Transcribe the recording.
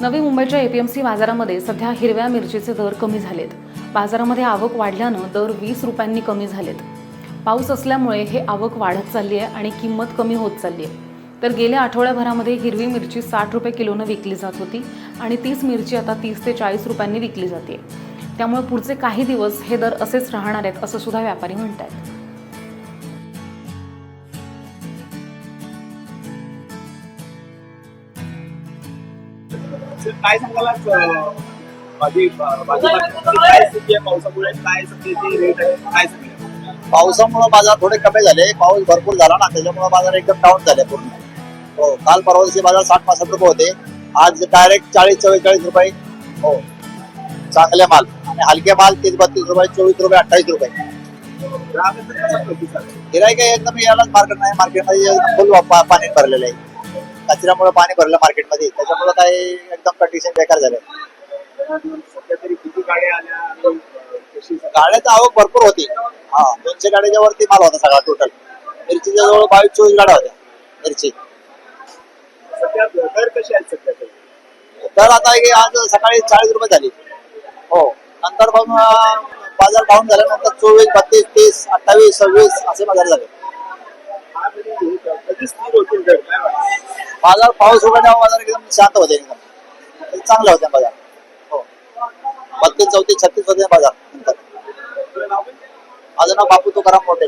नवी मुंबईच्या एपीएमसी बाजारामध्ये सध्या हिरव्या मिरचीचे दर कमी झालेत. बाजारामध्ये आवक वाढल्यानं दर वीस रुपयांनी कमी झालेत. पाऊस असल्यामुळे हे आवक वाढत चालली आहे आणि किंमत कमी होत चालली आहे तर गेल्या आठवड्याभरामध्ये हिरवी मिरची साठ रुपये किलोनं विकली जात होती आणि तीच मिरची आता तीस ते चाळीस रुपयांनी विकली जाते. त्यामुळे पुढचे काही दिवस हे दर असेच राहणार आहेत असं सुद्धा व्यापारी म्हणत आहेत काय आहे पावसामुळे? काय सध्याची रेट आहे? काय सांगेल? पावसामुळे बाजार थोडे कमी झाले. पाऊस भरपूर झाला ना त्याच्यामुळे बाजार एकदम डाऊन झाले पूर्ण. हो काल परवा दिवशी बाजार साठ पासष्ट रुपये होते. आज डायरेक्ट चाळीस चव्वेचाळीस रुपये. हो चांगले माल. आणि हलके माल तीस बत्तीस रुपये चोवीस रुपये अठ्ठावीस रुपये? गिराईक एकदम यालाच मार्केट नाही. मार्केटमध्ये फुल पाणी भरलेलं आहे. कचऱ्यामुळे पाणी भरलं मार्केटमध्ये. त्याच्यामुळे काही एकदम कंडिशन बेकार झाले. सध्या तरी किती गाड्या आल्या गाड्याची आवक भरपूर होती. हा दोनशे गाड्याच्या वरती माल होता सगळा टोटल मिरचीच्या जवळ बावीस चोवीस गाड्या होत्या मिरची. सध्या दर कसे आहेत सध्या तरी? तर आता हे आज सकाळी चाळीस रुपये झाली. हो नंतर मग अं, बाजार डाऊन झाल्यानंतर चोवीस बत्तीस तीस अठ्ठावीस सव्वीस असे बाजार झाले. हा म्हणजे कधी स्थिर होतील दर काय वाटतं? बाजार पाऊस उघडल्यावर बाजार एकदम शांत होते एकदम. चांगला होते बाजार. हो. बत्तीस चौतीस छत्तीस होते बाजार. नंतर माझं नाव बापू तुकाराम मोठे.